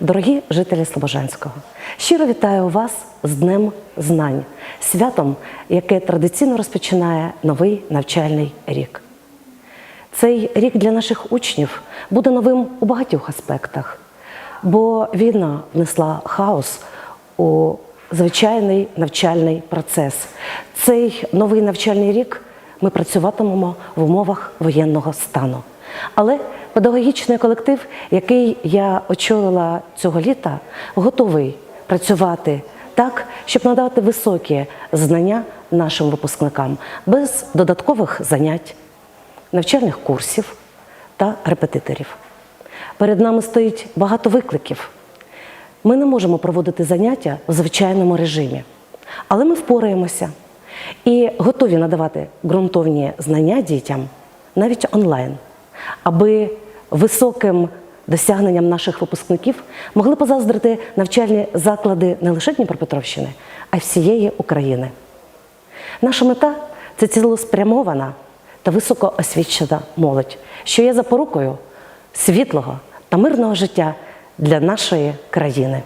Дорогі жителі Слобожанського, щиро вітаю вас з Днем Знань, святом, яке традиційно розпочинає новий навчальний рік. Цей рік для наших учнів буде новим у багатьох аспектах, бо війна внесла хаос у звичайний навчальний процес. Цей новий навчальний рік ми працюватимемо в умовах воєнного стану. Але педагогічний колектив, який я очолила цього літа, готовий працювати так, щоб надати високі знання нашим випускникам без додаткових занять, навчальних курсів та репетиторів. Перед нами стоїть багато викликів. Ми не можемо проводити заняття в звичайному режимі, але ми впораємося і готові надавати ґрунтовні знання дітям навіть онлайн, аби високим досягненням наших випускників могли позаздрити навчальні заклади не лише Дніпропетровщини, а й всієї України. Наша мета це цілеспрямована та високоосвічена молодь, що є запорукою світлого та мирного життя для нашої країни.